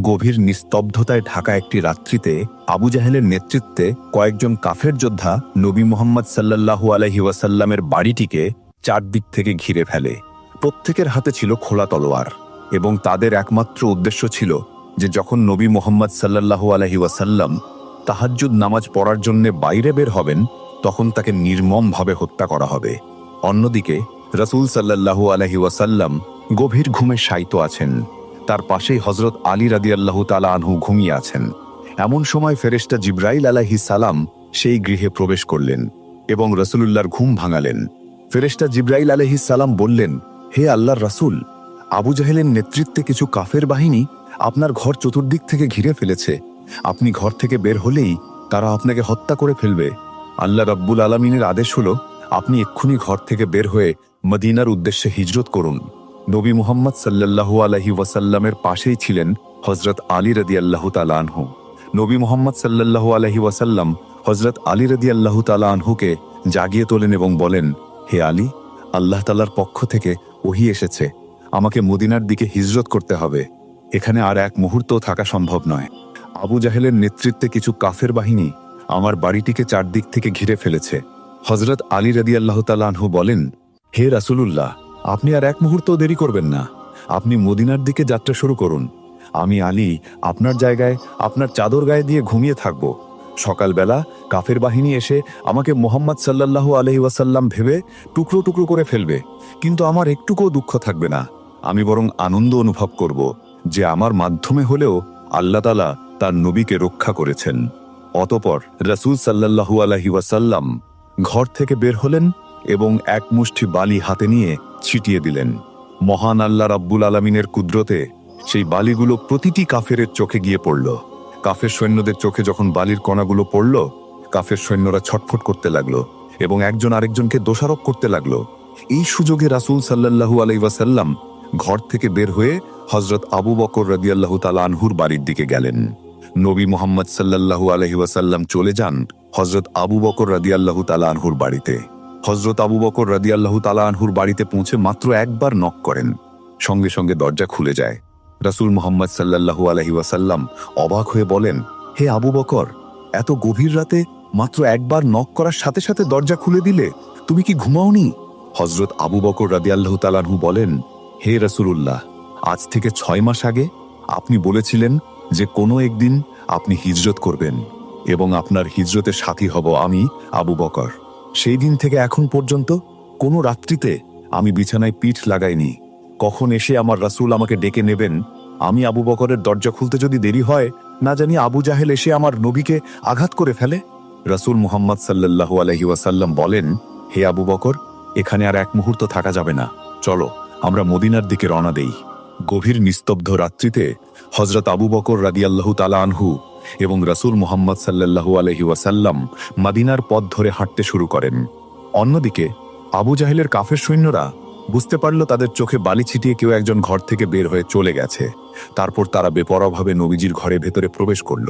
গভীর নিস্তব্ধতায় ঢাকা একটি রাত্রিতে আবু জাহেলের নেতৃত্বে কয়েকজন কাফের যোদ্ধা নবী মোহাম্মদ সাল্লাল্লাহু আলহি ওয়াসাল্লামের বাড়িটিকে চারদিক থেকে ঘিরে ফেলে। প্রত্যেকের হাতে ছিল খোলা তলোয়ার এবং তাদের একমাত্র উদ্দেশ্য ছিল যে যখন নবী মোহাম্মদ সাল্লাল্লাহু আলহি ওয়াসাল্লাম তাহাজ্জুদ নামাজ পড়ার জন্য বাইরে বের হবেন, তখন তাকে নির্মমভাবে হত্যা করা হবে। অন্যদিকে রসুল সাল্লাল্লাহু আলহি ওয়াসাল্লাম গভীর ঘুমে শায়িত আছেন। তার পাশেই হজরত আলী রাদিয়াল্লাহু তালা আনহু ঘুমিয়ে আছেন। এমন সময় ফেরেশতা জিব্রাইল আলাহি সালাম সেই গৃহে প্রবেশ করলেন এবং রসুলুল্লাহর ঘুম ভাঙালেন। ফেরেশতা জিব্রাইল আলহি সালাম বললেন, হে আল্লাহর রাসূল, আবু জাহেলের নেতৃত্বে কিছু কাফের বাহিনী আপনার ঘর চতুর্দিক থেকে ঘিরে ফেলেছে। আপনি ঘর থেকে বের হলেই তারা আপনাকে হত্যা করে ফেলবে। আল্লাহ রব্বুল আলমিনের আদেশ হল, আপনি এক্ষুনি ঘর থেকে বের হয়ে মদিনার উদ্দেশ্যে হিজরত করুন। নবী মুহাম্মদ সাল্লাল্লাহু আলহি ওয়াসাল্লামের পাশেই ছিলেন হজরত আলী রদি আল্লাহ আনহু। নবী মোহাম্মদ সাল্লাল্লাহু আলহি ওয়াসাল্লাম হজরত আলী রদি আল্লাহ আনহুকে জাগিয়ে তোলেন এবং বলেন, হে আলী, আল্লাহ তালার পক্ষ থেকে ওহি এসেছে। আমাকে মদিনার দিকে হিজরত করতে হবে। এখানে আর এক মুহূর্তও থাকা সম্ভব নয়। আবু জাহেলের নেতৃত্বে কিছু কাফের বাহিনী আমার বাড়িটিকে চারদিক থেকে ঘিরে ফেলেছে। হজরত আলী রদি আল্লাহ আনহু বলেন, হে রাসুলুল্লাহ আপনি আর এক মুহূর্ত দেরি করবেন না। আপনি মদিনার দিকে যাত্রা শুরু করুন। আমি আলী, আপনার জায়গায়, আপনার চাদর গায়ে দিয়ে ঘুমিয়ে থাকব। সকালবেলা কাফের বাহিনী এসে আমাকে মোহাম্মদ সাল্লাল্লাহু আলহি ওয়াসাল্লাম ভেবে টুকরো টুকরো করে ফেলবে। কিন্তু আমার একটুকুও দুঃখ থাকবে না। আমি বরং আনন্দ অনুভব করব যে আমার মাধ্যমে হলেও আল্লাহ তালা তার নবীকে রক্ষা করেছেন। অতপর রসুল সাল্লাল্লাহু আলহি ওয়াসাল্লাম ঘর থেকে বের হলেন এবং এক মুষ্টি বালি হাতে নিয়ে ছিটিয়ে দিলেন। মহান আল্লাহ রাব্বুল আলমিনের কুদরতে সেই বালিগুলো প্রতিটি কাফেরের চোখে গিয়ে পড়ল। কাফের সৈন্যদের চোখে যখন বালির কণাগুলো পড়ল, কাফের সৈন্যরা ছটফট করতে লাগল এবং একজন আরেকজনকে দোষারোপ করতে লাগল। এই সুযোগে রাসূল সাল্লাল্লাহু আলাই ওয়াসাল্লাম ঘর থেকে বের হয়ে হজরত আবু বকর রদিয়াল্লাহু তালা আনহুর বাড়ির দিকে গেলেন। নবী মোহাম্মদ সাল্লাল্লাহু আলহি ওয়াসাল্লাম চলে যান হজরত আবু বকর রদিয়াল্লাহু তালা আনহুর বাড়িতে। হজরত আবু বকর রাদিয়াল্লাহু তালা আনহুর বাড়িতে পৌঁছে মাত্র একবার নক করেন। সঙ্গে সঙ্গে দরজা খুলে যায়। রাসূল মোহাম্মদ সাল্লাল্লাহু আলহি ওয়াসাল্লাম অবাক হয়ে বলেন, হে আবু বকর, এত গভীর রাতে মাত্র একবার নক করার সাথে সাথে দরজা খুলে দিলে তুমি কি ঘুমাওনি? হজরত আবু বকর রাদিয়াল্লাহু তালানহু বলেন, হে রসুল্লাহ আজ থেকে ছয় মাস আগে আপনি বলেছিলেন যে কোনো একদিন আপনি হিজরত করবেন এবং আপনার হিজরতের সাথী হব আমি, আবু বকর। সেই দিন থেকে এখন পর্যন্ত কোনো রাত্রিতে আমি বিছানায় পিঠ লাগাইনি। কখন এসে আমার রাসূল আমাকে ডেকে নেবেন? আমি আবু বকরের দরজা খুলতে যদি দেরি হয়, না জানি আবু জাহেল এসে আমার নবীকে আঘাত করে ফেলে। রাসূল মুহাম্মদ সাল্লাল্লাহু আলহি ওয়াসাল্লাম বলেন, হে আবু বকর, এখানে আর এক মুহূর্ত থাকা যাবে না। চলো, আমরা মদিনার দিকে রওনা দেই। গভীর নিস্তব্ধ রাত্রিতে হজরত আবু বকর রাদিয়াল্লাহু তালা আনহু এবং রাসূল মুহাম্মদ সাল্লাল্লাহু আলহি ওয়াসাল্লাম মাদিনার পথ ধরে হাঁটতে শুরু করেন। অন্যদিকে, আবু জাহেলের কাফের সৈন্যরা বুঝতে পারল তাদের চোখে বালি ছিটিয়ে কেউ একজন ঘর থেকে বের হয়ে চলে গেছে। তারপর তারা বেপরোয়াভাবে নবীজির ঘরে ভেতরে প্রবেশ করল।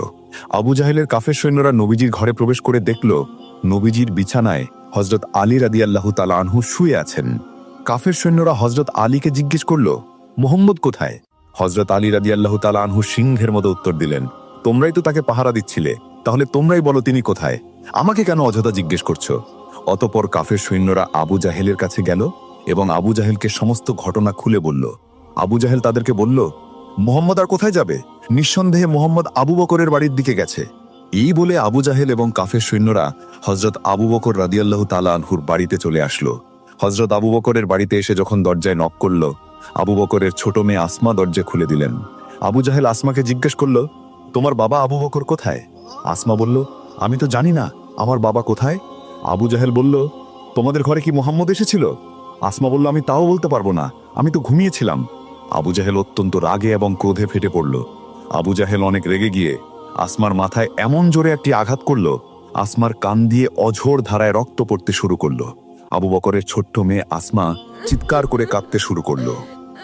আবু জাহেলের কাফের সৈন্যরা নবীজির ঘরে প্রবেশ করে দেখল, নবীজির বিছানায় হজরত আলী রাদিয়াল্লাহু তালা আনহু শুয়ে আছেন। কাফের সৈন্যরা হজরত আলীকে জিজ্ঞেস করল, মোহাম্মদ কোথায়? হজরত আলী রাদিয়াল্লাহু তালা আনহু সিংহের মতো উত্তর দিলেন তোমরাই তো তাকে পাহারা দিচ্ছিলে। তাহলে তোমরাই বলো তিনি কোথায়? আমাকে কেন অযথা জিজ্ঞেস করছ? অতপর কাফের সৈন্যরা আবু জাহেলের কাছে গেল এবং আবু জাহেলকে সমস্ত ঘটনা খুলে বলল। আবু জাহেল তাদেরকে বলল, মোহাম্মদ আর কোথায় যাবে? নিঃসন্দেহে মোহাম্মদ আবু বকরের বাড়ির দিকে গেছে। এই বলে আবু জাহেল এবং কাফের সৈন্যরা হজরত আবু বকর রাদিয়াল্লাহ তালা আনহুর বাড়িতে চলে আসলো। হজরত আবু বকরের বাড়িতে এসে যখন দরজায় নক করল, আবু বকরের ছোট মেয়ে আসমা দরজা খুলে দিলেন। আবু জাহেল আসমাকে জিজ্ঞেস করল তোমার বাবা আবু বকর কোথায়? আসমা বলল, আমি তো জানি না, আমার বাবা কোথায়? আবু জাহেল বলল, তোমাদের ঘরে কি মোহাম্মদ এসেছিল? আসমা বলল, আমি তাও বলতে পারব না, আমি তো ঘুমিয়েছিলাম। আবু জাহেল অত্যন্ত রাগে এবং ক্রোধে ফেটে পড়ল। আবু জাহেল অনেক রেগে গিয়ে আসমার মাথায় এমন জোরে একটি আঘাত করল, আসমার কান দিয়ে অঝোর ধারায় রক্ত পড়তে শুরু করল। আবু বকরের ছোট্ট মেয়ে আসমা চিৎকার করে কাঁদতে শুরু করল।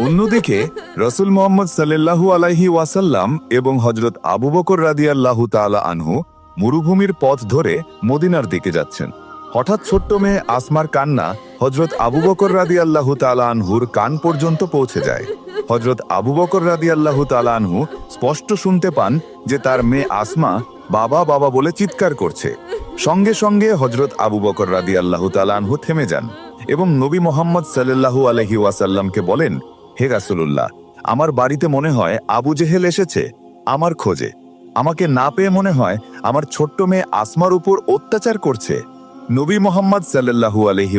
অন্যদিকে, রসুল মোহাম্মদ সাল্লাল্লাহু আলাইহি ওয়াসাল্লাম এবং হজরত আবু বকর রাদিয়াল্লাহু তাআলা আনহু মরুভূমির পথ ধরে মদিনার দিকে যাচ্ছেন। হঠাৎ ছোট্ট মেয়ে আসমার কান্না হজরত আবু বকর রাদি আল্লাহ আনহুর কান পর্যন্ত পৌঁছে যায়। হজরত আবু বকর রাদি আল্লাহ আনহু স্পষ্ট শুনতে পান যে তার মেয়ে আসমা বাবা বাবা বলে চিৎকার করছে। সঙ্গে সঙ্গে হজরত আবু বকর রাদি আল্লাহ আনহু থেমে যান এবং নবী মোহাম্মদ সাল্লাল্লাহু আলহি ওয়াসাল্লামকে বলেন হে রাসুলুল্লাহ, আমার বাড়িতে মনে হয় আবু জেহেল এসেছে, আমার খোঁজে। আমাকে না পেয়ে মনে হয় আমার ছোট্ট মেয়ে আসমার উপর অত্যাচার করছে। নবী মোহাম্মদ সাল্লাল্লাহু আলহি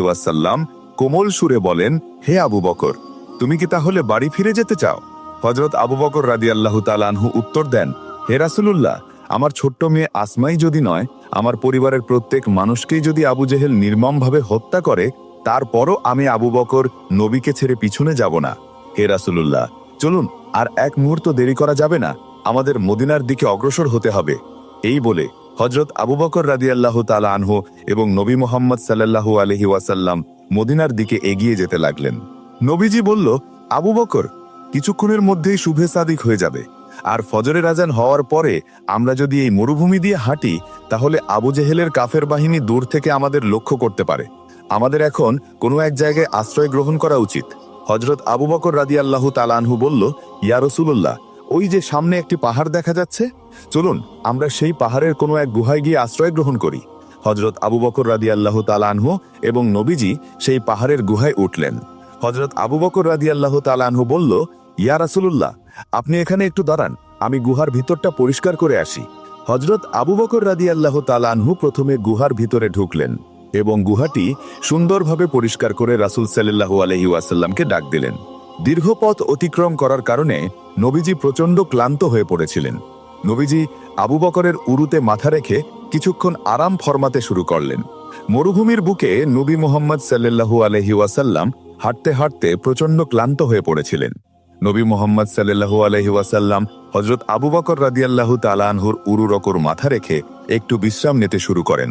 কোমল সুরে বলেন, হে আবু বকর, তুমি কি তাহলে বাড়ি ফিরে যেতে চাও? হজরত আবু বকর রাদি আল্লাহ তালানহু উত্তর দেন, হে রাসুলুল্লাহ, আমার ছোট্ট মেয়ে আসমাই যদি নয়, আমার পরিবারের প্রত্যেক মানুষকেই যদি আবু জেহেল নির্মমভাবে হত্যা করে, তারপরও আমি আবু বকর নবীকে ছেড়ে পিছনে যাব না। হে রাসুলুল্লাহ, চলুন, আর এক মুহূর্ত দেরি করা যাবে না। আমাদের মদিনার দিকে অগ্রসর হতে হবে। এই বলে হজরত আবু বকর রাদি আল্লাহ তালা আনহু এবং নবী মোহাম্মদ সাল্লাল্লাহু আলহি ওয়াসাল্লাম মদিনার দিকে এগিয়ে যেতে লাগলেন। নবীজি বলল, আবু বকর, কিছুক্ষণের মধ্যেই শুভে সাদিক হয়ে যাবে। আর ফজরের আজান হওয়ার পরে আমরা যদি এই মরুভূমি দিয়ে হাঁটি, তাহলে আবু জেহেলের কাফের বাহিনী দূর থেকে আমাদের লক্ষ্য করতে পারে। আমাদের এখন কোনো এক জায়গায় আশ্রয় গ্রহণ করা উচিত। হজরত আবু বকর রাদি আল্লাহ তালানহু বলল, ইয়া রসুল্লাহ ওই যে সামনে একটি পাহাড় দেখা যাচ্ছে? চলুন, আমরা সেই পাহাড়ের কোনো এক গুহায় গিয়ে আশ্রয় গ্রহণ করি। হজরত আবু বকর রাদি আল্লাহ তালানহু এবং নবীজি সেই পাহাড়ের গুহায় উঠলেন। হজরত আবু বকর রাদি আল্লাহ তালানহু বলল, ইয়া রাসুলুল্লাহ, আপনি এখানে একটু দাঁড়ান, আমি গুহার ভিতরটা পরিষ্কার করে আসি। হজরত আবু বকর রাদি আল্লাহ তালানহু প্রথমে গুহার ভিতরে ঢুকলেন। এবং গুহাটি সুন্দরভাবে পরিষ্কার করে রাসুল সাল্লাহু আলহি ওয়াসাল্লামকে ডাক দিলেন। দীর্ঘ পথ অতিক্রম করার কারণে নবীজি প্রচণ্ড ক্লান্ত হয়ে পড়েছিলেন। নবীজি আবু বকরের উরুতে মাথা রেখে কিছুক্ষণ আরাম ফরমাতে শুরু করলেন। মরুভূমির বুকে নবী মোহাম্মদ সাল্লাহু আলহি ওয়াসাল্লাম হাঁটতে হাঁটতে প্রচণ্ড ক্লান্ত হয়ে পড়েছিলেন। নবী মোহাম্মদ সাল্লাহু আলহি ওয়াসাল্লাম হজরত আবু বকর রাদিয়াল্লাহু তালানহুর উরুর ওপর মাথা রেখে একটু বিশ্রাম নিতে শুরু করেন।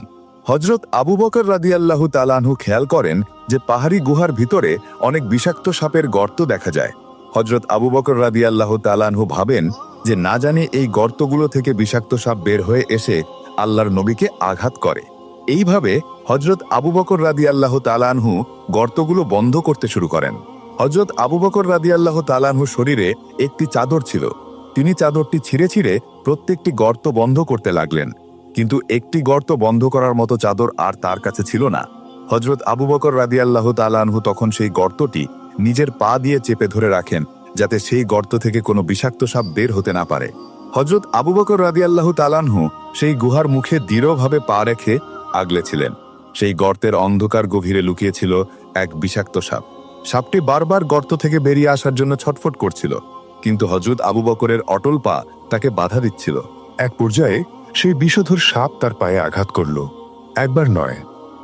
হজরত আবু বকর রাদিয়াল্লাহু তালানহু খেয়াল করেন যে পাহাড়ি গুহার ভিতরে অনেক বিষাক্ত সাপের গর্ত দেখা যায়। হজরত আবু বকর রাদিয়াল্লাহু তালানহু ভাবেন যে না জানে এই গর্তগুলো থেকে বিষাক্ত সাপ বের হয়ে এসে আল্লাহর নবীকে আঘাত করে। এইভাবে হজরত আবু বকর রাদিয়াল্লাহু তালানহু গর্তগুলো বন্ধ করতে শুরু করেন। হজরত আবু বকর রাদিয়াল্লাহ তালানহু শরীরে একটি চাদর ছিল। তিনি চাদরটি ছিঁড়ে ছিঁড়ে প্রত্যেকটি গর্ত বন্ধ করতে লাগলেন। কিন্তু একটি গর্ত বন্ধ করার মতো চাদর আর তার কাছে ছিল না। হজরত আবু বকর রাদিয়াল্লাহ তালানহু তখন সেই গর্তটি নিজের পা দিয়ে চেপে ধরে রাখেন, যাতে সেই গর্ত থেকে কোনো বিষাক্ত সাপ বের হতে না পারে। হজরত আবু বকর রাদিয়াল্লাহ তালানহু সেই গুহার মুখে দৃঢ়ভাবে পা রেখে আগলেছিলেন সেই গর্তের অন্ধকার গভীরে লুকিয়েছিল এক বিষাক্ত সাপ। সাপটি বারবার গর্ত থেকে বেরিয়ে আসার জন্য ছটফট করছিল, কিন্তু হজরত আবু বকরের অটল পা তাকে বাধা দিচ্ছিল। এক পর্যায়ে সেই বিষধর সাপ তার পায়ে আঘাত করল। একবার নয়,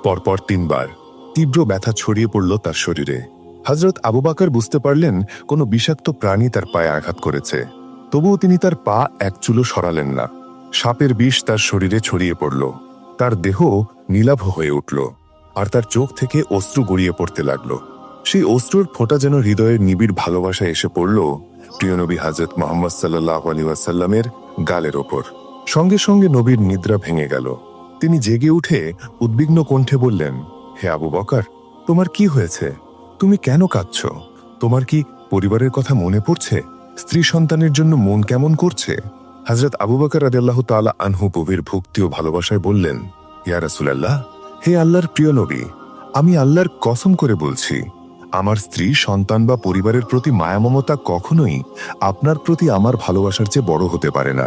পরপর তিনবার। তীব্র ব্যথা ছড়িয়ে পড়ল তার শরীরে। হজরত আবু বাকর বুঝতে পারলেন, কোনো বিষাক্ত প্রাণী তার পায়ে আঘাত করেছে। তবুও তিনি তার পা এক চুলো সরালেন না। সাপের বিষ তার শরীরে ছড়িয়ে পড়ল। তার দেহ নীলাভ হয়ে উঠল আর তার চোখ থেকে অশ্রু গড়িয়ে পড়তে লাগল। সেই অশ্রুর ফোঁটা যেন হৃদয়ের নিবিড় ভালোবাসা এসে পড়ল প্রিয়নবী হাজরত মোহাম্মদ সাল্লাহ আলী ওয়াসাল্লামের গালের ওপর। সঙ্গে সঙ্গে নবীর নিদ্রা ভেঙে গেল। তিনি জেগে উঠে উদ্বিগ্ন কণ্ঠে বললেন, হে আবু বকার, তোমার কি হয়েছে? তুমি কেন কাঁদছ? তোমার কি পরিবারের কথা মনে পড়ছে? স্ত্রী সন্তানের জন্য মন কেমন করছে? হজরত আবু বকর রাদিয়াল্লাহু তাআলা আনহু গভীর ভক্তি ও ভালোবাসায় বললেন, ইয়া রাসূলুল্লাহ, হে আল্লাহর প্রিয় নবী, আমি আল্লাহর কসম করে বলছি আমার স্ত্রী, সন্তান বা পরিবারের প্রতি মায়া মমতা কখনোই আপনার প্রতি আমার ভালোবাসার চেয়ে বড় হতে পারে না।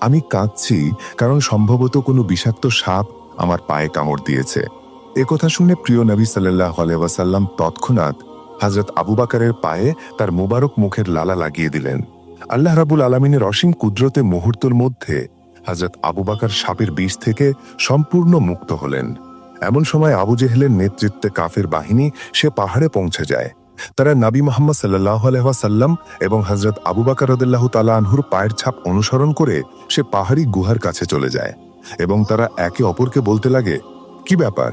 আমি কাঁদছি কারণ সম্ভবত কোনো বিষাক্ত সাপ আমার পায়ে কামড় দিয়েছে। একথা শুনে প্রিয় নবী সাল্লাহ আলাইসাল্লাম তৎক্ষণাৎ হজরত আবু বাকারের পায়ে তার মুবারক মুখের লালা লাগিয়ে দিলেন। আল্লাহ রাবুল আলমিনের অসীম কুদরতে মুহূর্তের মধ্যে হজরত আবু বাকার সাপের বিষ থেকে সম্পূর্ণ মুক্ত হলেন। এমন সময় আবু জেহেলের নেতৃত্বে কাফের বাহিনী সে পাহাড়ে পৌঁছে যায়। তারা নাবী মোহাম্মদ সাল্লাহ আলহাসাল্লাম এবং হজরত আবু বাকর রদুল্লাহ তালা আনহুর পায়ের ছাপ অনুসরণ করে সে পাহাড়ি গুহার কাছে চলে যায় এবং তারা একে অপরকে বলতে লাগে, কি ব্যাপার?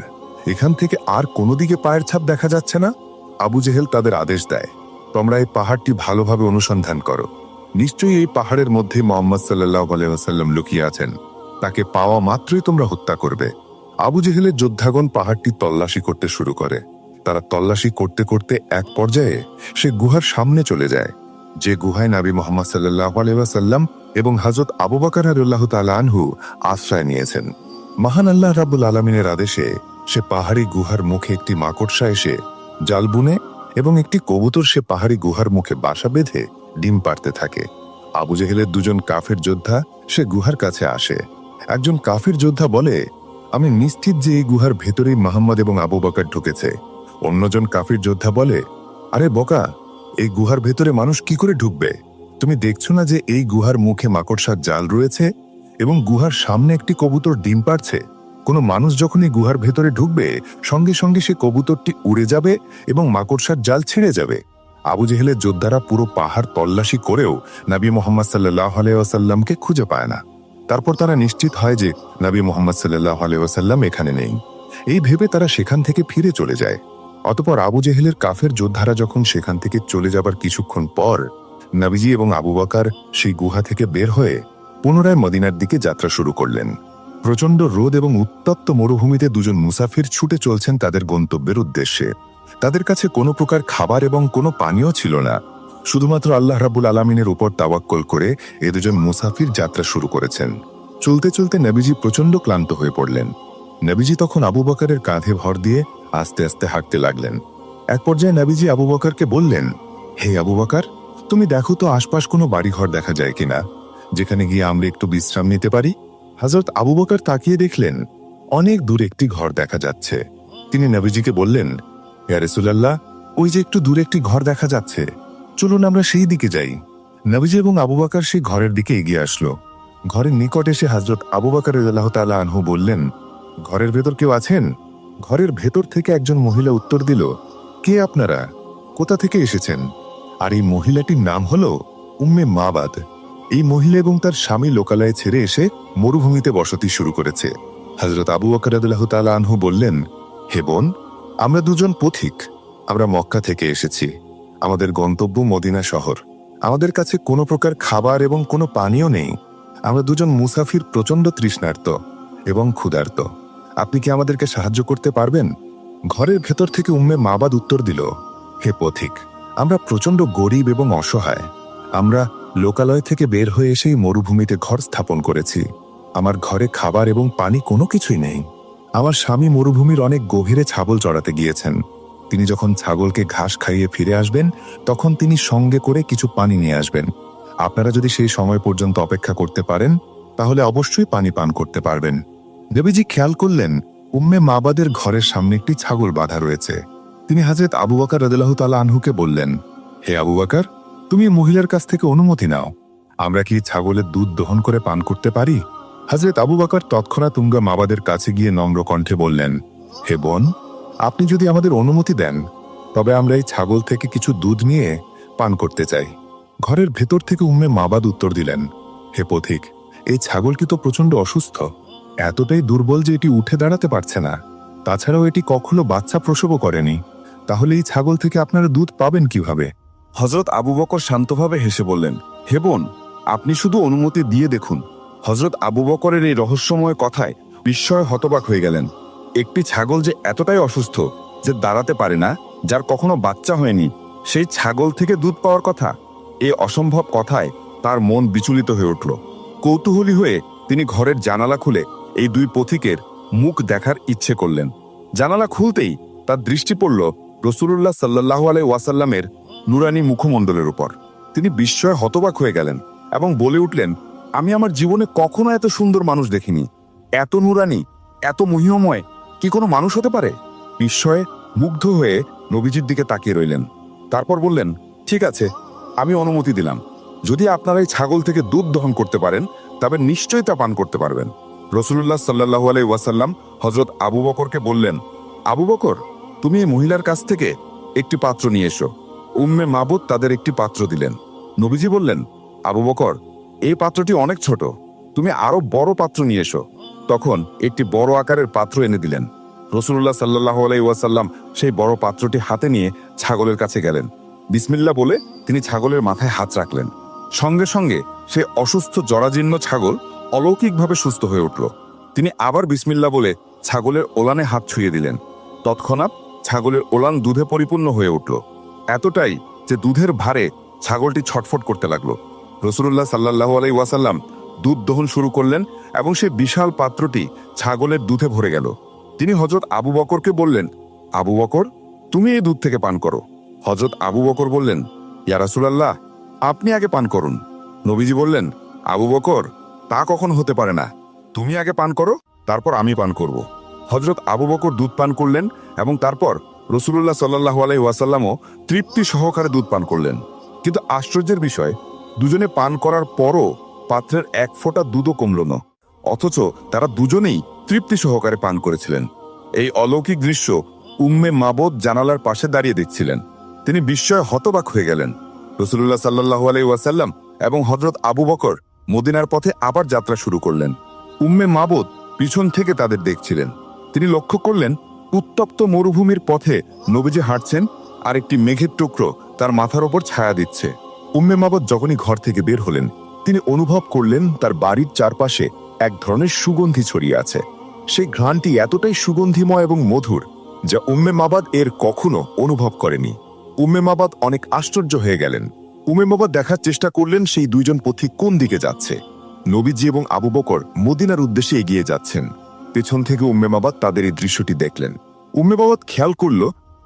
এখান থেকে আর কোনো দিকে পায়ের ছাপ দেখা যাচ্ছে না? আবু জেহেল তাদের আদেশ দেয়, তোমরা এই পাহাড়টি ভালোভাবে অনুসন্ধান করো। নিশ্চয়ই এই পাহাড়ের মধ্যে মোহাম্মদ সাল্লাহ আলহাসাল্লাম লুকিয়ে আছেন। তাকে পাওয়া মাত্রই তোমরা হত্যা করবে। আবু জেহেলের যোদ্ধাগণ পাহাড়টি তল্লাশি করতে শুরু করে। তারা তল্লাশি করতে করতে এক পর্যায়ে সে গুহার সামনে চলে যায়, যে গুহায় নাবি মোহাম্মদ সাল্লাহ আলাইসাল্লাম এবং হজরত আবু বাকার আল্লাহ তালা আনহু আশ্রয় নিয়েছেন। মহান আল্লাহ রাব্বুল আলমিনের আদেশে সে পাহাড়ি গুহার মুখে একটি মাকড়সা এসে জাল বুনে এবং একটি কবুতর সে পাহাড়ি গুহার মুখে বাসা বেঁধে ডিম পাড়তে থাকে। আবু জেহেলের দুজন কাফের যোদ্ধা সে গুহার কাছে আসে। একজন কাফের যোদ্ধা বলে আমি নিশ্চিত যে এই গুহার ভেতরেই মোহাম্মদ এবং আবু বকর ঢুকেছে। অন্যজন কাফির যোদ্ধা বলে, আরে বকা, এই গুহার ভেতরে মানুষ কি করে ঢুকবে? তুমি দেখছ না যে এই গুহার মুখে মাকড়সার জাল রয়েছে এবং গুহার সামনে একটি কবুতর ডিম পাড়ছে? কোনো মানুষ যখন এই গুহার ভেতরে ঢুকবে, সঙ্গে সঙ্গে সে কবুতরটি উড়ে যাবে এবং মাকড়সার জাল ছেড়ে যাবে। আবু জেহেলের যোদ্ধারা পুরো পাহাড় তল্লাশি করেও নবী মোহাম্মদ সাল্লাহ আলাইসাল্লামকে খুঁজে পায় না। তারপর তারা নিশ্চিত হয় যে নবী মোহাম্মদ সাল্লাহ আলাইসাল্লাম এখানে নেই। এই ভেবে তারা সেখান থেকে ফিরে চলে যায়। অতপর আবু জেহেলের কাফের যোদ্ধারা যখন সেখান থেকে চলে যাবার কিছুক্ষণ পর নবীজি এবং আবু বকার সেই গুহা থেকে বের হয়ে পুনরায় মদিনার দিকে যাত্রা শুরু করলেন। প্রচণ্ড রোদ এবং উত্তপ্ত মরুভূমিতে দুজন মুসাফির ছুটে চলছেন তাদের গন্তব্যের উদ্দেশ্যে। তাদের কাছে কোনো প্রকার খাবার এবং কোনো পানীয় ছিল না। শুধুমাত্র আল্লাহ রাবুল আলমিনের উপর তাওয়াক্কল করে এ দুজন মুসাফির যাত্রা শুরু করেছেন। চলতে চলতে নবীজি প্রচণ্ড ক্লান্ত হয়ে পড়লেন। নবীজি তখন আবু বকারের কাঁধে ভর দিয়ে আস্তে আস্তে হাঁটতে লাগলেন। এক পর্যায়ে নবীজি আবু বকরকে বললেন, হে আবু বকর, তুমি দেখো তো আশপাশ কোনো বাড়িঘর দেখা যায় কিনা? যেখানে গিয়ে আমরা একটু বিশ্রাম নিতে পারি? হজরত আবু বকর তাকিয়ে দেখলেন, অনেক দূর একটি ঘর দেখা যাচ্ছে। তিনি নবীজিকে বললেন ইয়ারেসুল্লাহ ওই যে একটু দূরে একটি ঘর দেখা যাচ্ছে। চলুন আমরা সেই দিকে যাই। নবীজি এবং আবু বাকার সেই ঘরের দিকে এগিয়ে আসলো। ঘরের নিকট এসে হাজরত আবু বাকর আল্লাহ আনহু বললেন, ঘরের ভেতর কেউ আছেন? ঘরের ভেতর থেকে একজন মহিলা উত্তর দিল, কে আপনারা? কোথা থেকে এসেছেন? আর এই মহিলাটির নাম হলো উম্মে মাবাদ। এই মহিলা এবং তার স্বামী লোকালয়ে ছেড়ে এসে মরুভূমিতে বসতি শুরু করেছে। হজরত আবু বকরাদুল্লাহ তালা আনহু বললেন, হে বোন, আমরা দুজন পথিক। আমরা মক্কা থেকে এসেছি। আমাদের গন্তব্য মদিনা শহর। আমাদের কাছে কোনো প্রকার খাবার এবং কোনো পানীয় নেই। আমরা দুজন মুসাফির প্রচণ্ড তৃষ্ণার্ত এবং ক্ষুধার্ত। আপনি কি আমাদেরকে সাহায্য করতে পারবেন? ঘরের ভেতর থেকে উম্মে মাবাদ উত্তর দিল, হে পথিক, আমরা প্রচণ্ড গরিব এবং অসহায়। আমরা লোকালয় থেকে বের হয়ে এসেই মরুভূমিতে ঘর স্থাপন করেছি। আমার ঘরে খাবার এবং পানি কোনো কিছুই নেই। আমার স্বামী মরুভূমির অনেক গভীরে ছাগল চড়াতে গিয়েছেন। তিনি যখন ছাগলকে ঘাস খাইয়ে ফিরে আসবেন, তখন তিনি সঙ্গে করে কিছু পানি নিয়ে আসবেন। আপনারা যদি সেই সময় পর্যন্ত অপেক্ষা করতে পারেন, তাহলে অবশ্যই পানি পান করতে পারবেন। দেবীজি খেয়াল করলেন, উম্মে মাবাদের ঘরের সামনে একটি ছাগল বাঁধা রয়েছে। তিনি হাজরত আবু বাকার রদুল্লাহ তালা আনহুকে বললেন, হে আবু বাকার, তুমি মহিলার কাছ থেকে অনুমতি নাও। আমরা কি ছাগলের দুধ দহন করে পান করতে পারি? হাজরত আবু বাকার তৎক্ষণাৎ তুঙ্গা মাবাদের কাছে গিয়ে নম্র কণ্ঠে বললেন, হে বোন আপনি যদি আমাদের অনুমতি দেন, তবে আমরা এই ছাগল থেকে কিছু দুধ নিয়ে পান করতে চাই। ঘরের ভেতর থেকে উম্মে মাবাদ উত্তর দিলেন, হে পথিক, এই ছাগল কি তো প্রচণ্ড অসুস্থ? এতটাই দুর্বল যে এটি উঠে দাঁড়াতে পারছে না। তাছাড়াও এটি কখনো বাচ্চা প্রসবও করেনি। তাহলে এই ছাগল থেকে আপনারা দুধ পাবেন কীভাবে? হজরত আবু বকর শান্তভাবে হেসে বললেন, হে বোন, আপনি শুধু অনুমতি দিয়ে দেখুন। হজরত আবু বকরের এই রহস্যময় কথায় বিস্ময় হতবাক হয়ে গেলেন। একটি ছাগল যে এতটাই অসুস্থ যে দাঁড়াতে পারে না, যার কখনো বাচ্চা হয়নি, সেই ছাগল থেকে দুধ পাওয়ার কথা। এই অসম্ভব কথায় তার মন বিচলিত হয়ে উঠল। কৌতূহলী হয়ে তিনি ঘরের জানালা খুলে এই দুই পথিকের মুখ দেখার ইচ্ছে করলেন। জানালা খুলতেই তার দৃষ্টি পড়ল রসুল্লাহ সাল্লাহ আলাই ওয়াসাল্লামের নুরানি মুখমণ্ডলের উপর। তিনি বিস্ময়ে হতবাক হয়ে গেলেন এবং বলে উঠলেন, আমি আমার জীবনে কখনো এত সুন্দর মানুষ দেখিনি। এত নুরানি, এত মহিমময় কি কোনো মানুষ হতে পারে? বিস্ময়ে মুগ্ধ হয়ে নবীজির দিকে তাকিয়ে রইলেন। তারপর বললেন, ঠিক আছে, আমি অনুমতি দিলাম। যদি আপনারা এই ছাগল থেকে দুধ দহন করতে পারেন, তবে নিশ্চয়ই তা পান করতে পারবেন। রসুল্লাহ সাল্লাহ আলাই ওয়াসাল্লাম হজরত আবু বকরকে বললেন, আবু বকর, তুমি এই মহিলার কাছ থেকে একটি পাত্র নিয়ে এসো। উম্মে মাবুদ তাদের একটি পাত্র দিলেন। নবীজি বললেন, আবু বকর, এই পাত্রটি অনেক ছোট। তুমি আরও বড় পাত্র নিয়ে এসো। তখন একটি বড় আকারের পাত্র এনে দিলেন। রসুল্লাহ সাল্লাহ আলাই সেই বড় পাত্রটি হাতে নিয়ে ছাগলের কাছে গেলেন। বিসমিল্লা বলে তিনি ছাগলের মাথায় হাত রাখলেন। সঙ্গে সঙ্গে সে অসুস্থ জরাজীর্ণ ছাগল অলৌকিকভাবে সুস্থ হয়ে উঠল। তিনি আবার বিসমিল্লা বলে ছাগলের ওলানে হাত ছুঁয়ে দিলেন। তৎক্ষণাৎ ছাগলের ওলান দুধে পরিপূর্ণ হয়ে উঠল। এতটাই যে দুধের ভারে ছাগলটি ছটফট করতে লাগল। রসুল্লাহ সাল্লাহ আলাই ওয়াসাল্লাম দুধ দহন শুরু করলেন এবং সেই বিশাল পাত্রটি ছাগলের দুধে ভরে গেল। তিনি হজরত আবু বকরকে বললেন, আবু বকর, তুমি এই দুধ থেকে পান করো। হজরত আবু বকর বললেন, ইয়া রাসূলুল্লাহ, আপনি আগে পান করুন। নবীজি বললেন, আবু বকর, তা কখন হতে পারে না? তুমি আগে পান করো, তারপর আমি পান করব। হজরত আবু বকর দুধ পান করলেন এবং তারপর রসুল্লাহ সাল্লাহ আলাই ওয়াসাল্লামও তৃপ্তি সহকারে দুধ পান করলেন। কিন্তু আশ্চর্যের বিষয়, দুজনে পান করার পরও পাত্রের এক ফোঁটা দুধও কমল না। অথচ তারা দুজনেই তৃপ্তি সহকারে পান করেছিলেন। এই অলৌকিক দৃশ্য উম্মে মাবদ জানালার পাশে দাঁড়িয়ে দেখছিলেন। তিনি বিস্ময়ে হতবাক হয়ে গেলেন। রসুল্লাহ সাল্লাহ আলাই ওয়াসাল্লাম এবং হজরত আবু বকর মদিনার পথে আবার যাত্রা শুরু করলেন। উম্মে মাবদ পিছন থেকে তাদের দেখছিলেন। তিনি লক্ষ্য করলেন, উত্তপ্ত মরুভূমির পথে নবীজি হাঁটছেন আর একটি মেঘের টুকরো তার মাথার ওপর ছায়া দিচ্ছে। উম্মে মাবদ যখনই ঘর থেকে বের হলেন তিনি অনুভব করলেন তার বাড়ির চারপাশে এক ধরনের সুগন্ধি ছড়িয়ে আছে। সেই ঘ্রাণটি এতটাই সুগন্ধিময় এবং মধুর যা উম্মে মাবাদ এর কখনো অনুভব করেনি। উম্মে মাবাদ অনেক আশ্চর্য হয়ে গেলেন। উম্মে মাবাদ দেখার চেষ্টা করলেন সেই দুইজন পথিক কোন দিকে যাচ্ছে। নবীজি এবং আবু বকর মদিনার উদ্দেশ্যে এগিয়ে যাচ্ছেন। পেছন থেকে উম্মে মাবাদ তাদের এই দৃশ্যটি দেখলেন। উম্মে মাবাদ খেয়াল করল,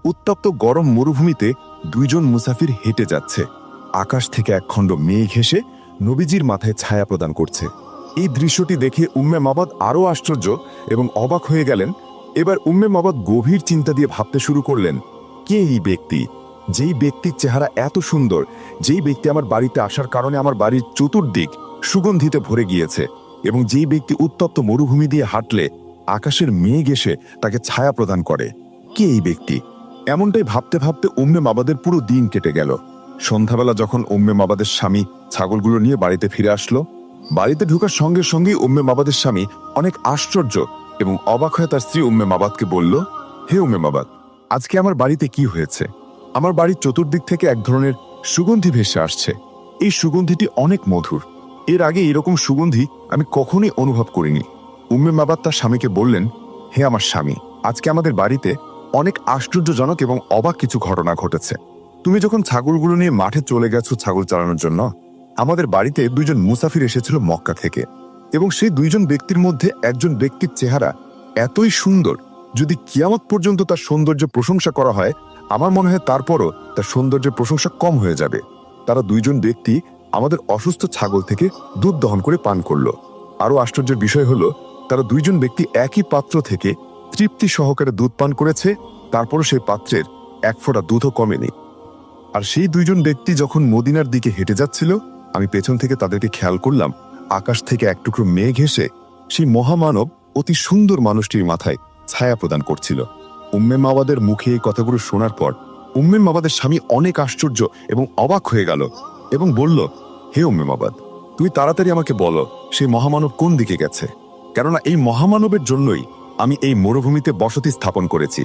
উত্তপ্ত গরম মরুভূমিতে দুইজন মুসাফির হেঁটে যাচ্ছে। আকাশ থেকে একখণ্ড মেঘ ঘেসে নবীজির মাথায় ছায়া প্রদান করছে। এই দৃশ্যটি দেখে উম্মে মাবাদ আরও আশ্চর্য এবং অবাক হয়ে গেলেন। এবার উম্মে মাবাদ গভীর চিন্তা দিয়ে ভাবতে শুরু করলেন, কে এই ব্যক্তি? যেই ব্যক্তির চেহারা এত সুন্দর, যেই ব্যক্তি আমার বাড়িতে আসার কারণে আমার বাড়ির চতুর্দিক সুগন্ধিতে ভরে গিয়েছে এবং যেই ব্যক্তি উত্তপ্ত মরুভূমি দিয়ে হাঁটলে আকাশের মেঘ এসে তাকে ছায়া প্রদান করে, কে এই ব্যক্তি? এমনটাই ভাবতে ভাবতে উম্মে মাবাদের পুরো দিন কেটে গেল। সন্ধ্যাবেলা যখন উম্মে মাবাদের স্বামী ছাগলগুলো নিয়ে বাড়িতে ফিরে আসলো, বাড়িতে ঢোকার সঙ্গে সঙ্গেই উম্মে মাবাদের স্বামী অনেক আশ্চর্য এবং অবাক হয়ে তার স্ত্রী উম্মে মাবাদকে বলল, হে উম্মে মাবাদ, আজকে আমার বাড়িতে কি হয়েছে? আমার বাড়ির চতুর্দিক থেকে এক ধরনের সুগন্ধি ভেসে আসছে। এই সুগন্ধিটি অনেক মধুর। এর আগে এরকম সুগন্ধি আমি কখনোই অনুভব করিনি। উম্মে মাবাদ তার স্বামীকে বললেন, হে আমার স্বামী, আজকে আমাদের বাড়িতে অনেক আশ্চর্যজনক এবং অবাক কিছু ঘটনা ঘটেছে। তুমি যখন ছাগলগুলো নিয়ে মাঠে চলে গেছো ছাগল চালানোর জন্য, আমাদের বাড়িতে দুইজন মুসাফির এসেছিল মক্কা থেকে এবং সেই দুইজন ব্যক্তির মধ্যে একজন ব্যক্তির চেহারা এতই সুন্দর, যদি কিয়ামত পর্যন্ত তার সৌন্দর্য প্রশংসা করা হয়, আমার মনে হয় তারপরও তার সৌন্দর্যের প্রশংসা কম হয়ে যাবে। তারা দুইজন ব্যক্তি আমাদের অসুস্থ ছাগল থেকে দুধ দহন করে পান করল। আরও আশ্চর্যের বিষয় হলো, তারা দুইজন ব্যক্তি একই পাত্র থেকে তৃপ্তি সহকারে দুধ পান করেছে, তারপরও সেই পাত্রের এক ফোঁটা দুধও কমেনি। আর সেই দুইজন ব্যক্তি যখন মদিনার দিকে হেঁটে যাচ্ছিল, আমি পেছন থেকে তাদেরকে খেয়াল করলাম, আকাশ থেকে এক টুকরো মেঘ এসে সেই মহামানব অতি সুন্দর মানুষটির মাথায় ছায়া প্রদান করছিল। উম্মে মাওয়াদের মুখে এই কথাগুলো শোনার পর উম্মে মাবাদের স্বামী অনেক আশ্চর্য এবং অবাক হয়ে গেল এবং বলল, হে উম্মে মাবাদ তুমি তাড়াতাড়ি আমাকে বলো, সেই মহামানব কোন দিকে গেছে? কেননা এই মহামানবের জন্যই আমি এই মরুভূমিতে বসতি স্থাপন করেছি।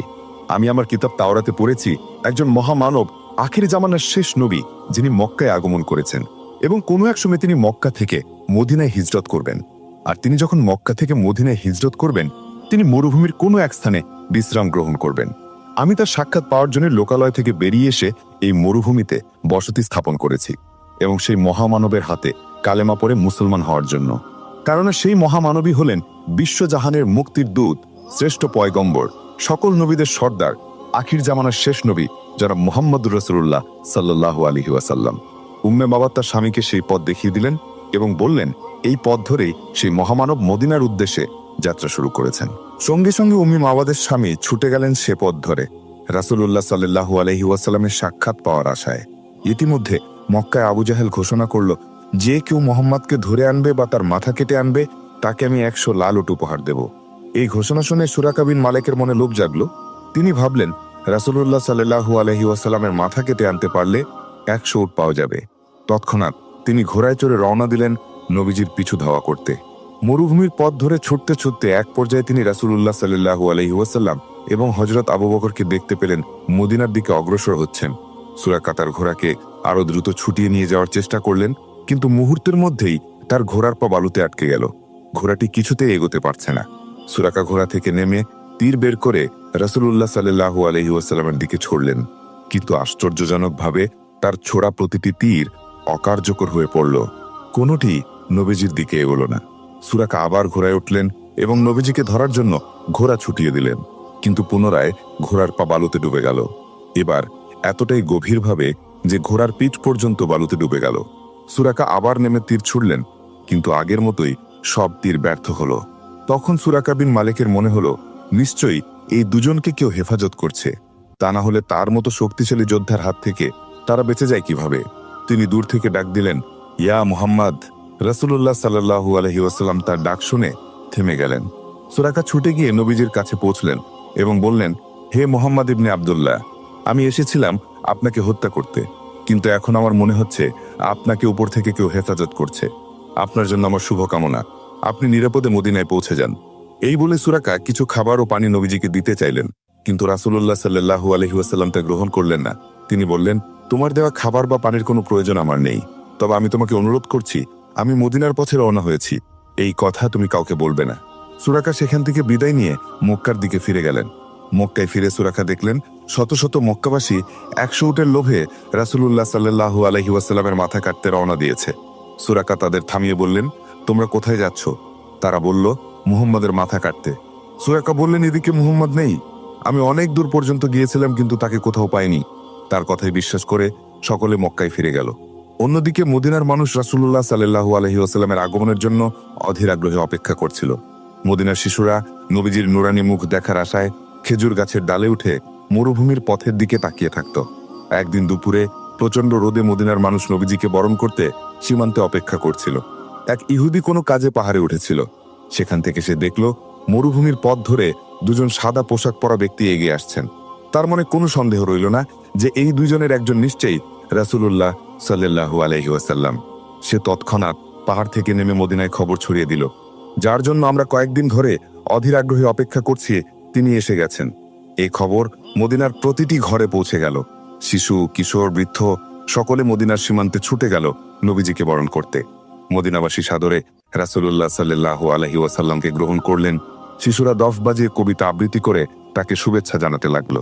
আমি আমার কিতাব তাওরাতে পড়েছি, একজন মহামানব আখের জামানার শেষ নবী যিনি মক্কায় আগমন করেছেন এবং কোনো এক সময় তিনি মক্কা থেকে মদিনায় হিজরত করবেন। আর তিনি যখন মক্কা থেকে মদিনায় হিজরত করবেন, তিনি মরুভূমির কোনো এক স্থানে বিশ্রাম গ্রহণ করবেন। আমি তার সাক্ষাৎ পাওয়ার জন্য লোকালয় থেকে বেরিয়ে এসে এই মরুভূমিতে বসতি স্থাপন করেছি এবং সেই মহামানবের হাতে কালেমা পরে মুসলমান হওয়ার জন্য। কারণ সেই মহামানবী হলেন বিশ্বজাহানের মুক্তির দূত, শ্রেষ্ঠ পয়গম্বর, সকল নবীদের সর্দার, আখির জামানার শেষ নবী যারা মোহাম্মদ রসুল্লাহ সাল্লাহ আলহি ওয়াসাল্লাম। উম্মে বাবা তার স্বামীকে সেই পথ দেখিয়ে দিলেন এবং বললেন, এই পথ ধরেই সেই মহামানব মদিনার উদ্দেশ্যে যাত্রা শুরু করেছেন। সঙ্গে সঙ্গে উম্মি মাবাদের স্বামী ছুটে গেলেন সে পথ ধরে। রাসুল্লাহ সাল্লাহু আলহি ওয়াসাল্লামের সাক্ষাৎ পাওয়ার আশায়। ইতিমধ্যে মক্কায় আবু জাহেল ঘোষণা করল, যে কেউ মোহাম্মদকে ধরে আনবে বা তার মাথা কেটে আনবে, তাকে আমি একশো লাল উট উপহার দেব। এই ঘোষণা শুনে সুরাকাবিন মালেকের মনে লোভ জাগলো। তিনি ভাবলেন রাসুল্লাহ সাল্লাহু আলহি ওয়াসাল্লামের মাথা কেটে আনতে পারলে একশো উট পাওয়া যাবে। তৎক্ষণাৎ তিনি ঘোড়ায় চড়ে রওনা দিলেন নবীজির পিছু ধাওয়া করতে। মরুভূমির পথ ধরে ছুটতে ছুটতে এক পর্যায়ে তিনি রাসুল্লাহ সাল্লাহু আলহি ওয়াসাল্লাম এবং হজরত আবু বকরকে দেখতে পেলেন মদিনার দিকে অগ্রসর হচ্ছেন। সুরা কাতার ঘোড়াকে আরও দ্রুত ছুটিয়ে নিয়ে যাওয়ার চেষ্টা করলেন, কিন্তু মুহূর্তের মধ্যেই তার ঘোড়ার পা বালুতে আটকে গেল। ঘোড়াটি কিছুতেই এগোতে পারছে না। সুরাকা ঘোড়া থেকে নেমে তীর বের করে রাসূলুল্লাহ সাল্লাল্লাহু আলাইহি ওয়াসাল্লামের দিকে ছড়লেন, কিন্তু আশ্চর্যজনকভাবে তার ছোড়া প্রতিটি তীর অকার্যকর হয়ে পড়ল। কোনোটি নবীজির দিকে এগোলো না। সুরাকা আবার ঘোড়ায় উঠলেন এবং নবীজিকে ধরার জন্য ঘোড়া ছুটিয়ে দিলেন, কিন্তু পুনরায় ঘোড়ার পা বালুতে ডুবে গেল। এবার এতটাই গভীরভাবে যে ঘোড়ার পিঠ পর্যন্ত বালুতে ডুবে গেল। সুরাকা আবার নেমে তীর ছুড়লেন, কিন্তু আগের মতোই সব তীর ব্যর্থ হলো। তখন সুরাকা বিন মালিকের মনে হলো নিশ্চয়ই, এই দুজনকে কেউ হেফাজত করছে। তা না হলে তার মতো শক্তিশালী যোদ্ধার হাত থেকে তারা বেঁচে যায় কীভাবে? তিনি দূর থেকে ডাক দিলেন, ইয়া মুহাম্মদ! রাসূলুল্লাহ সাল্লাল্লাহু আলহি ওয়াসাল্লাম তার ডাক শুনে থেমে গেলেন। সুরাকা ছুটে গিয়ে নবীজির কাছে পৌঁছলেন এবং বললেন, হে মোহাম্মদ ইবনে আব্দুল্লাহ, আমি এসেছিলাম আপনাকে হত্যা করতে, কিন্তু এখন আমার মনে হচ্ছে আপনাকে উপর থেকে কেউ হেফাজত করছে। আপনার জন্য আমার শুভকামনা। আপনি নিরাপদে মদিনায় পৌঁছে যান। এই বলে সুরাকা কিছু খাবার ও পানি নবীজিকে দিতে চাইলেন, কিন্তু রাসূলুল্লাহ সাল্লাল্লাহু আলহি ওয়াসাল্লাম তা গ্রহণ করলেন না। তিনি বললেন, তোমার দেওয়া খাবার বা পানির কোনো প্রয়োজন আমার নেই। তবে আমি তোমাকে অনুরোধ করছি, আমি মদিনার পথে রওনা হয়েছি। এই কথা তুমি কাউকে বলবে না। সুরাকা সেখান থেকে বিদায় নিয়ে মক্কার দিকে ফিরে গেলেন। মক্কায় ফিরে সুরাকা দেখলেন, শত শত মক্কাবাসী একশো উটের লোভে রাসূলুল্লাহ সাল্লাল্লাহু আলহি ওয়াসাল্লামের মাথা কাটতে রওনা দিয়েছে। সুরাকা তাদের থামিয়ে বললেন, তোমরা কোথায় যাচ্ছ? তারা বলল মুহাম্মাদের মাথা কাটতে। সুরাকা বললেন এদিকে মুহাম্মদ নেই। আমি অনেক দূর পর্যন্ত গিয়েছিলাম কিন্তু তাকে কোথাও পাইনি। তার কথায় বিশ্বাস করে সকলে মক্কায় ফিরে গেল। অন্যদিকে মদিনার মানুষ রাসুল্লাহ সাল্লাল্লাহু আলহি ওয়াসাল্লামের আগমনের জন্য অধীর আগ্রহে অপেক্ষা করছিল। মদিনার শিশুরা নবীজির নুরানি মুখ দেখার আশায় খেজুর গাছের ডালে উঠে মরুভূমির পথের দিকে তাকিয়ে থাকত। একদিন দুপুরে প্রচণ্ড রোদে মদিনার মানুষ নবীজিকে বরণ করতে সীমান্তে অপেক্ষা করছিল। এক ইহুদি কোনো কাজে পাহাড়ে উঠেছিল। সেখান থেকে সে দেখল মরুভূমির পথ ধরে দুজন সাদা পোশাক পরা ব্যক্তি এগিয়ে আসছেন। তার মনে কোনো সন্দেহ রইল না যে এই দুজনের একজন নিশ্চয়ই রাসূলুল্লাহ সাল্লাল্লাহু আলাইহি ওয়াসাল্লাম। সে তৎক্ষণাৎ পাহাড় থেকে নেমে মদিনায় খবর ছড়িয়ে দিল। যার জন্য আমরা কয়েকদিন ধরে অধীর আগ্রহে অপেক্ষা করছি, তিনি এসে গেছেন। এই খবর মদিনার প্রতিটি ঘরে পৌঁছে গেল। শিশু, কিশোর, বৃদ্ধ সকলে মদিনার সীমান্তে ছুটে গেল নবীজিকে বরণ করতে। মদিনাবাসী সাদরে রাসুল্লাহ সাল্লাহ আলহি ওয়াসাল্লামকে গ্রহণ করলেন। শিশুরা দফ বাজিয়ে কবিতা আবৃত্তি করে তাকে শুভেচ্ছা জানাতে লাগল।